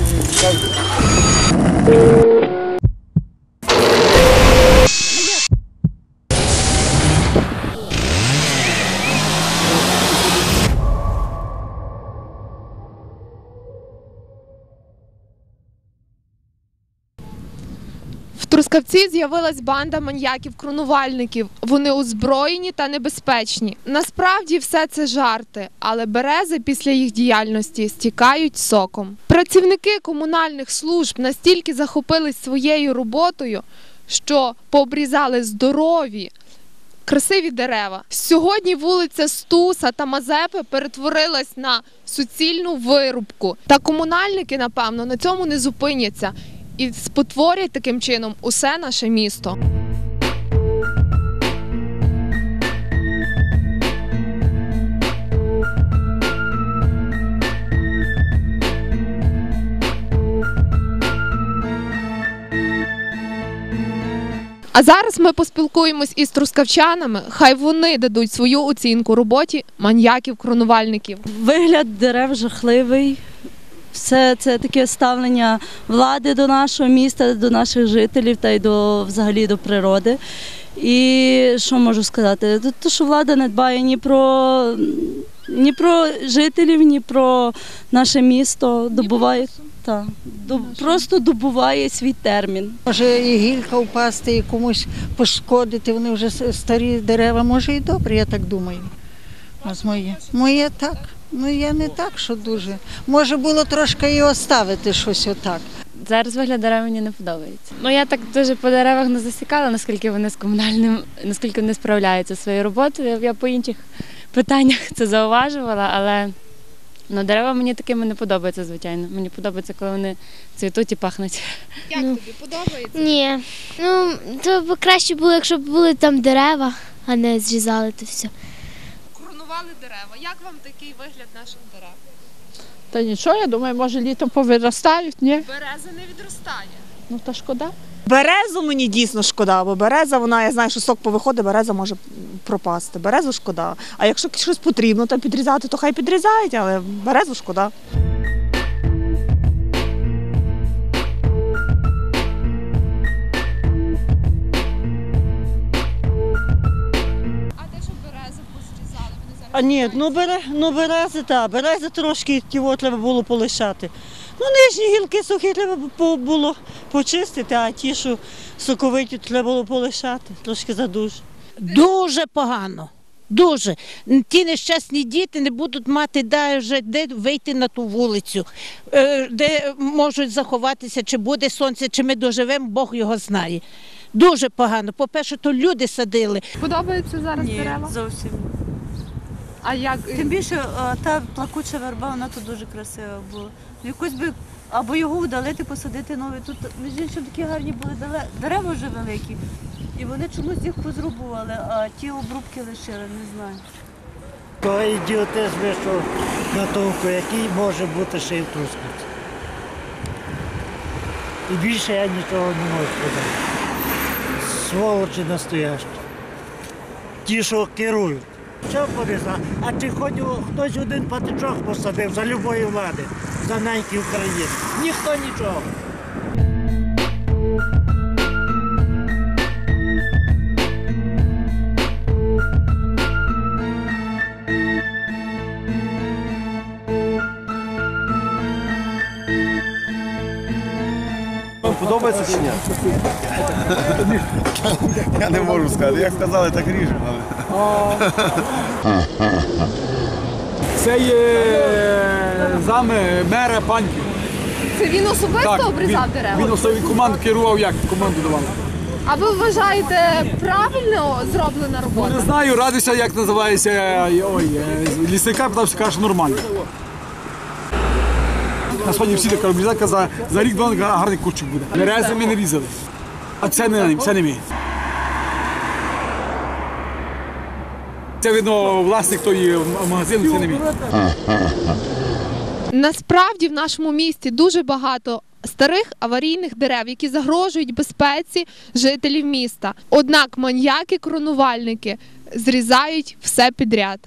я Трускавці з'явилась банда маньяків-кронувальників. Вони озброєні та небезпечні. Насправді все це жарти, але берези після їх діяльності стікають соком. Працівники комунальних служб настільки захопились своєю роботою, що пообрізали здорові. Красиві дерева. Сьогодні вулиця Стуса та Мазепи перетворилась на суцільну вирубку. Та комунальники, напевно, на цьому не зупиняться і спотворять таким чином усе наше місто. А зараз ми поспілкуємось із трускавчанами. Хай вони дадуть свою оцінку роботі маньяків-кронувальників. Вигляд дерев жахливий. Все це таке ставлення влади до нашого міста, до наших жителів та й до взагалі до природи. І що можу сказати? Те, що влада не дбає ні про ні про жителів, ні про наше місто. Добуває та, до, просто добуває свій термін. Може і гілка впасти, і комусь пошкодити, вони вже старі дерева, може і добре, я так думаю. Ось моє. Моє так. Ну я не так, що дуже. Може було трошки і оставити щось отак. Зараз вигляд дерев мені не подобається. Ну я так дуже по деревах не засікала, наскільки вони з комунальним, наскільки вони справляються своєю роботою. Я по інших питаннях це зауважувала, але ну, дерева мені такими не подобаються, звичайно. Мені подобається, коли вони цвітуть і пахнуть. Як тобі подобається? Ні. Ну, то б краще було, якщо б були там дерева, а не зрізали то все. Кронували дерева. Як вам такий вигляд наших дерев? Та нічого, я думаю, може літом повиростають, ні? Береза не відростає. Ну та шкода. Березу мені дійсно шкода, бо береза, вона, я знаю, що сок повиходить, береза може пропасти. Березу шкода. А якщо щось потрібно там підрізати, то хай підрізають, але березу шкода. А ні, ну бере, ну берези, так, берези трошки його треба було полишати. Ну, нижні гілки сухі треба було почистити, а ті, що соковиті, треба було полишати, трошки задуже. Дуже погано. Дуже. Ті нещасні діти не будуть мати де, вже де вийти на ту вулицю, е, де можуть заховатися, чи буде сонце, чи ми доживемо, Бог його знає. Дуже погано. По-перше, то люди садили. Подобаються зараз дерева? зовсім. А як Тим більше е, та плакуча верба, вона тут дуже красива була. Якось би або його удалити, посадити нові. Тут між іншим такі гарні були дерева вже великі. І вони чомусь їх позрубували, а ті обрубки лишили, не знаю. то ідіотизм вийшов на толку, який може бути ще й в Трускавці. І більше я нічого не можу сказати. Сволочі настоящі. Ті, що керують. Що порізав, А чи хоч хтось один патичок посадив за любої влади, за неньки України? Ніхто нічого. Подобається чи ні? Я не можу сказати. Як сказали, так ріжемо. Це є зам мера Паньків. це він особисто обрізав він, дерева? він особливо команду керував, як команду давав. А ви вважаєте правильно зроблена робота? Не знаю, радуйся, як називається ой, е, лісника, питав, що каже, нормально. На сьогодні всі така обрізака за, за рік два гарний курчик буде. Берези ми не різали. А це не, це не ми. Це видно власник тої магазину, це не мій. Насправді в нашому місті дуже багато старих аварійних дерев, які загрожують безпеці жителів міста. Однак маньяки-кронувальники зрізають все підряд.